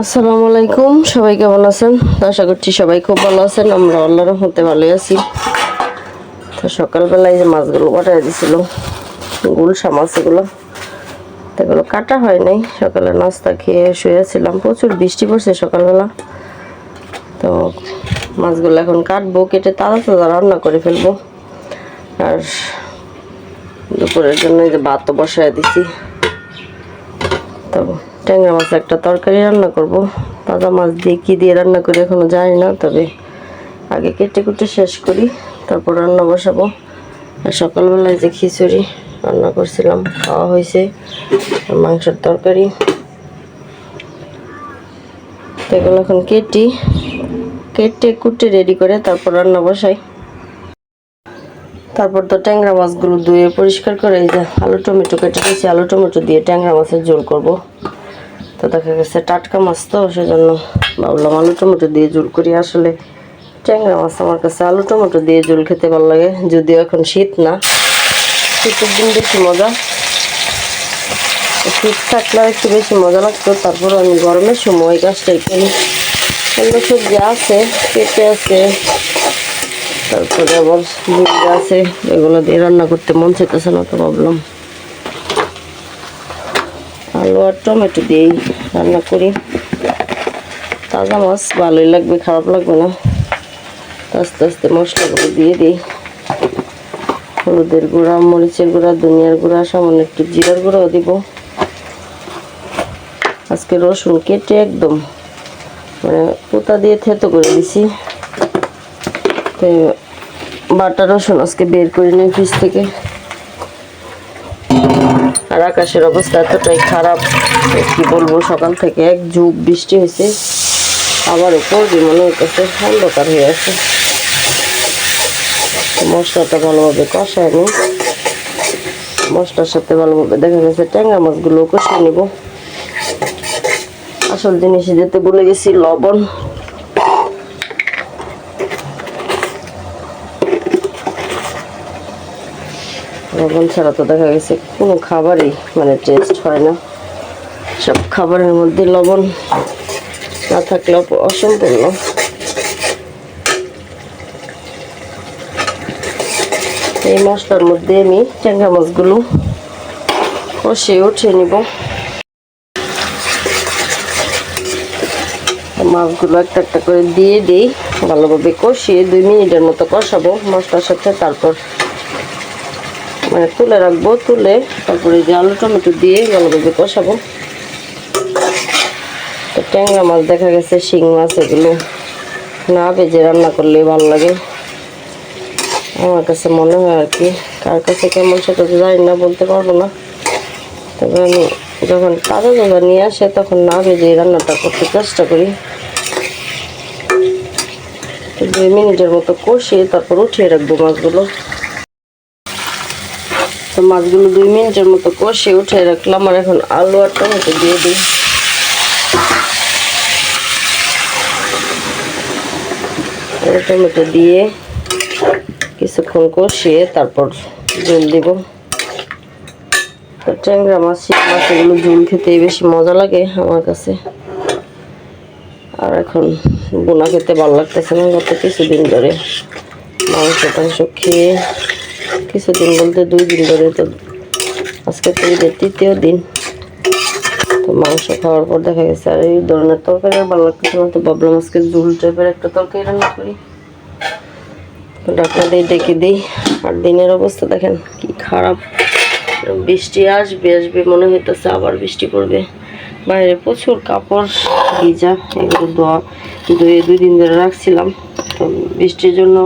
আসসালামু আলাইকুম, সবাই কেমন আছেন? আশা করছি সবাই খুব ভালো আছেন, আমরা আল্লাহর রহমতে ভালোই আছি। তো সকালবেলায় যে মাছগুলো কাটাই দিছিল গুলশা মাছ এগুলো এগুলো কাটা হয় নাই। সকালে নাস্তা খেয়ে শুয়েছিলাম প্রচুর বৃষ্টি পড়ছে সকালবেলা। তো মাছগুলো এখন কাটবো, কেটে তাজা তাজা রান্না করে ফেলব। আর দুপুরের জন্য যে ভাত তো বসায় দিছি। তো ট্যাংরা মাছ একটা তরকারি রান্না করব। তাজা মাছ দিয়ে কী দিয়ে রান্না করি এখনও জানি না, তবে আগে কেটে কুটে শেষ করি, তারপর রান্না বসাবো। আর সকালবেলায় যে খিচুড়ি রান্না করছিলাম, খাওয়া হয়েছে মাংসের তরকারি। এগুলো এখন কেটি, কেটে কুটে রেডি করে তারপর রান্না বসাই। তারপর তো ট্যাংরা মাছগুলো ধুয়ে পরিষ্কার করে এই যে আলু টমেটো কেটে দিয়েছি, আলু টমেটো দিয়ে ট্যাংরা মাছের ঝোল করব। তো দেখা গেছে টাটকা মাছ তো, সেজন্য ভাবলাম আলু টমেটো দিয়ে ঝোল করি। আসলে ট্যাংরা মাছ আমার কাছে আলু টমেটো দিয়ে ঝোল খেতে ভালো লাগে, যদিও এখন শীত না। শীতের দিন বেশি মজা। শীত থাকলে একটু বেশি মজা লাগতো তারপর আমি গরমের সময় কাজটাই করি। অন্য সবজি আছে, পেঁপে আছে, তারপরে আবার আছে, এগুলো দিয়ে রান্না করতে মন চাইতেছে না তো ভাবলাম আলু আর টমেটো দিয়েই রান্না করি। তাজা মাছ ভালোই লাগবে, খারাপ লাগবে না। আস্তে আস্তে মশলাগুলো দিয়ে দিই। হলুদের গুঁড়া, মরিচের গুঁড়া, ধনিয়ার গুঁড়া, সামান্য একটু জিরার গুঁড়াও দিব। আজকে রসুন কেটে একদম মানে পোতা দিয়ে থেতো করে দিছি। তো বাটা রসুন আজকে বের করে নিই ফ্রিজ থেকে। আর আকাশের অবস্থা এতটাই খারাপ, কি বলব, সকাল থেকে এক যুগ বৃষ্টি হয়েছে আবার পড়বে মনে হইতেছে অন্ধকার হয়ে আছে। মশলাটা ভালোভাবে কষায় নি মশলার সাথে ভালোভাবে দেখা গেছে ট্যাংরা মাছগুলো কষিয়ে নিব। আসল জিনিস যেতে ভুলে গেছি, লবণ। লবণ ছাড়া তো দেখা গেছে কোনো খাবারই মানে টেস্ট হয় না। সব খাবারের মধ্যে লবণ না থাকলে অসম্পূর্ণ। এই মশলার মধ্যে আমি ট্যাংরা মাছগুলো কষিয়ে উঠিয়ে নিব। মাছগুলো একটা একটা করে দিয়ে দিই, ভালোভাবে কষিয়ে দুই মিনিটের মতো কষাবো মশলার সাথে, তারপর মানে তুলে রাখব, তুলে তারপরে যে আলু টমেটো দিয়ে ভালোভাবে কষাবো। তো ট্যাংরা মাছ দেখা গেছে, শিং মাছ এগুলো না ভেজে রান্না করলে ভালো লাগে। আমার কাছে মনে হয় আর কি, কার কাছে কেমন সেটা তো জানি না, বলতে পারব না। তবে আমি যখন তাজা তাজা নিয়ে আসে, তখন না ভেজে রান্নাটা করতে চেষ্টা করি। দুই মিনিটের মতো কষিয়ে তারপর উঠিয়ে রাখব মাছগুলো। মাছগুলো দুই মিনিটের মতো কষে উঠে রাখলাম আর এখন আলু আর টমেটো দিয়ে দিই। আলু, টমেটো দিয়ে কিছুক্ষণ কষিয়ে তারপর জল দিব। ট্যাংরা মাছ শিং মাছ, এগুলো ঝোল খেতে বেশি মজা লাগে আমার কাছে। আর এখন বোনা খেতে ভালো লাগতেছে না গত কিছুদিন ধরে। মাংস টাংস খেয়ে কিছুদিন বলতে দুই দিন ধরে তো আজকে তো ঈদের তৃতীয় দিন। তো মাংস খাওয়ার পর দেখা গেছে আর এই ধরনের তরকারি আর ভালো লাগতেছে না, তো ভাবলাম আজকে ঝুল টাইপের একটা তরকারি রান্না করি। ডাকনা দিয়ে ডেকে দিই। আর দিনের অবস্থা দেখেন, কি খারাপ। বৃষ্টি আসবে আসবে মনে হইতেছে আবার বৃষ্টি পড়বে। বাইরে প্রচুর কাপড় ভিজা এগুলো ধোয়া। ধুয়ে দুই দিন ধরে রাখছিলাম। তো বৃষ্টির জন্য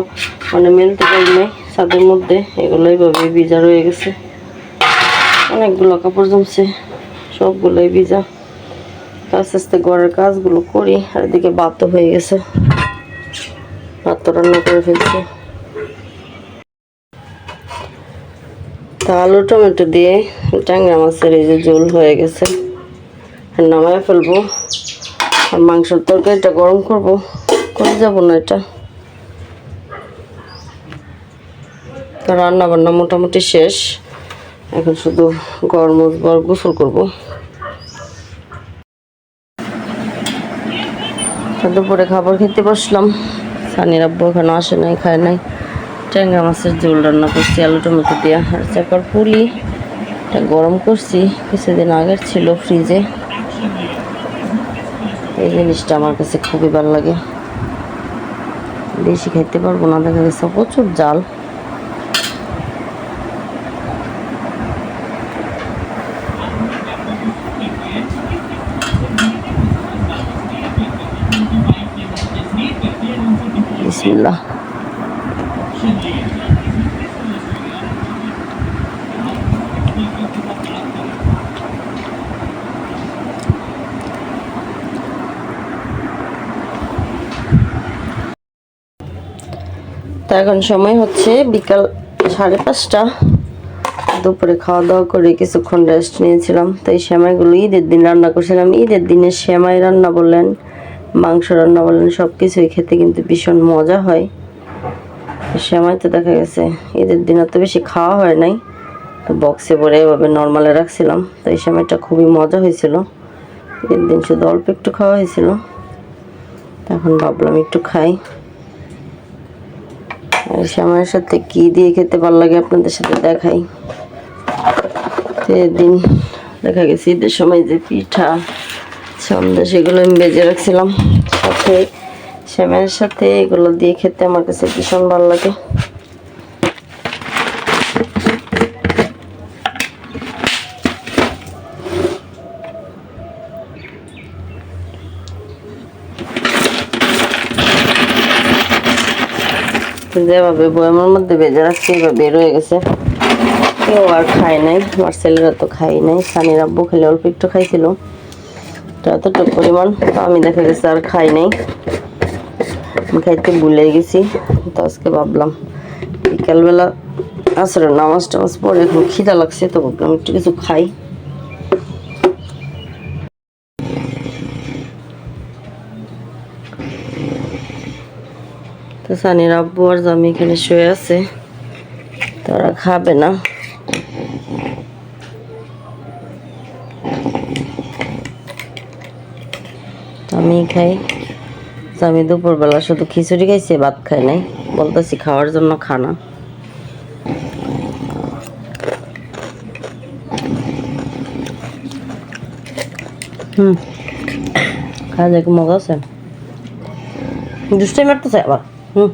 মানে মেলতে পারি নাই। ছাদের মধ্যে, এগুলো এইভাবে ভিজা রয়ে গেছে। অনেকগুলো কাপড় জমছে, সবগুলোই ভিজা। আস্তে আস্তে ঘরের কাজগুলো করি, আর এদিকে ভাত হয়ে গেছে। ভাত রান্না করে ফেলছি। আলু, টমেটো দিয়ে ট্যাংরা মাছের এই যে ঝোল হয়ে গেছে। নামায় ফেলব। আর মাংসের তরকারিটা গরম করব। করে যাব না এটা। রান্না বান্না মোটামুটি শেষ। এখন শুধু গরম গোসল করব। দুপুরে খাবার খেতে বসলাম। সানির আব্বু ওখানে আসে নাই, খায় নাই। ট্যাংরা মাছের ঝোল রান্না করছি, আলু টমেটো দিয়ে। আর চাকার পুলি, এটা গরম করছি, কিছুদিন আগের ছিল ফ্রিজে। এই জিনিসটা আমার কাছে খুবই ভালো লাগে। বেশি খেতে পারব না, দেখা গেছে প্রচুর জাল বিসমিল্লাহ তা এখন সময় হচ্ছে বিকাল সাড়ে পাঁচটা। দুপুরে খাওয়া দাওয়া করে কিছুক্ষণ রেস্ট নিয়েছিলাম। তো এই সেমাইগুলো ঈদের দিন রান্না করছিলাম। ঈদের দিনে সেমাই রান্না বললেন মাংস রান্না বলেন সব কিছুই খেতে কিন্তু ভীষণ মজা হয়। সেমাই তো দেখা গেছে, ঈদের দিন অত বেশি খাওয়া হয় নাই। বক্সে ভরে এভাবে নর্মালে রাখছিলাম, তো এই সময়টা খুবই মজা হয়েছিল। ঈদের দিন শুধু অল্প একটু খাওয়া হয়েছিল। তখন ভাবলাম একটু খাই। আর সময়ের সাথে কি দিয়ে খেতে ভালো লাগে আপনাদের সাথে দেখাই। তো এদিন দেখা গেছে ঈদের সময় যে পিঠা সন্দেশ এগুলো আমি বেজে রাখছিলাম, সাথে সেমাইয়ের সাথে এগুলো দিয়ে খেতে আমার কাছে ভীষণ ভালো লাগে। যেভাবে বয়ামের মধ্যে বেজে রাখছি এবার বের হয়ে গেছে। কেউ আর খায় নাই আমার ছেলেরা তো খাই নাই, সানির আব্বু খেলে অল্প একটু খাইছিল। তো এতটুকু পরিমাণ আমি দেখা গেছে আর খাই নাই। আমি খাইতে ভুলে গেছি, তো আজকে ভাবলাম, বিকালবেলা আসলে নামাজ টামাজ পরে এখন খিদা লাগছে, তো ভাবলাম একটু কিছু খাই। তো সানির আব্বু আর জামি এখানে শুয়ে আছে, তারা খাবে না। আমি খাই। আমি দুপুরবেলা শুধু খিচুড়ি খাইছি, ভাত খাই নাই। বলতেছি খাওয়ার জন্য খানা হুম। খাওয়া যায় মজা আছে? দুষ্টাই মারতেছে আবার। হুম।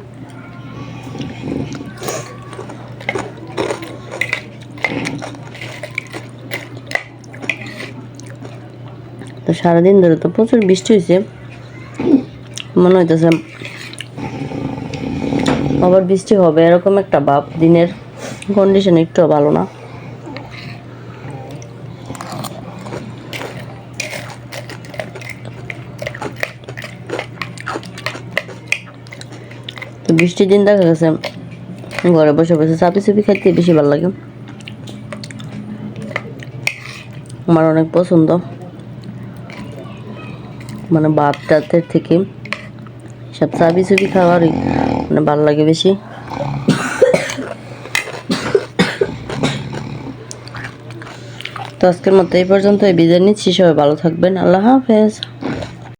তো সারাদিন ধরে তো প্রচুর বৃষ্টি হয়েছে মনে হইতেছে আবার বৃষ্টি হবে, এরকম একটা ভাব। দিনের কন্ডিশন একটু ভালো না। বৃষ্টির দিন দেখা গেছে, ঘরে বসে বসে চাপি চাপি খাইতে বেশি ভালো লাগে। আমার অনেক পছন্দ। মানে ভাত টাতের থেকে সব চাবি চুবি খাওয়ারই মানে ভালো লাগে বেশি। তো আজকের মতো এই পর্যন্ত এই বিদায় নিচ্ছি, সবাই ভালো থাকবেন, আল্লাহ হাফেজ।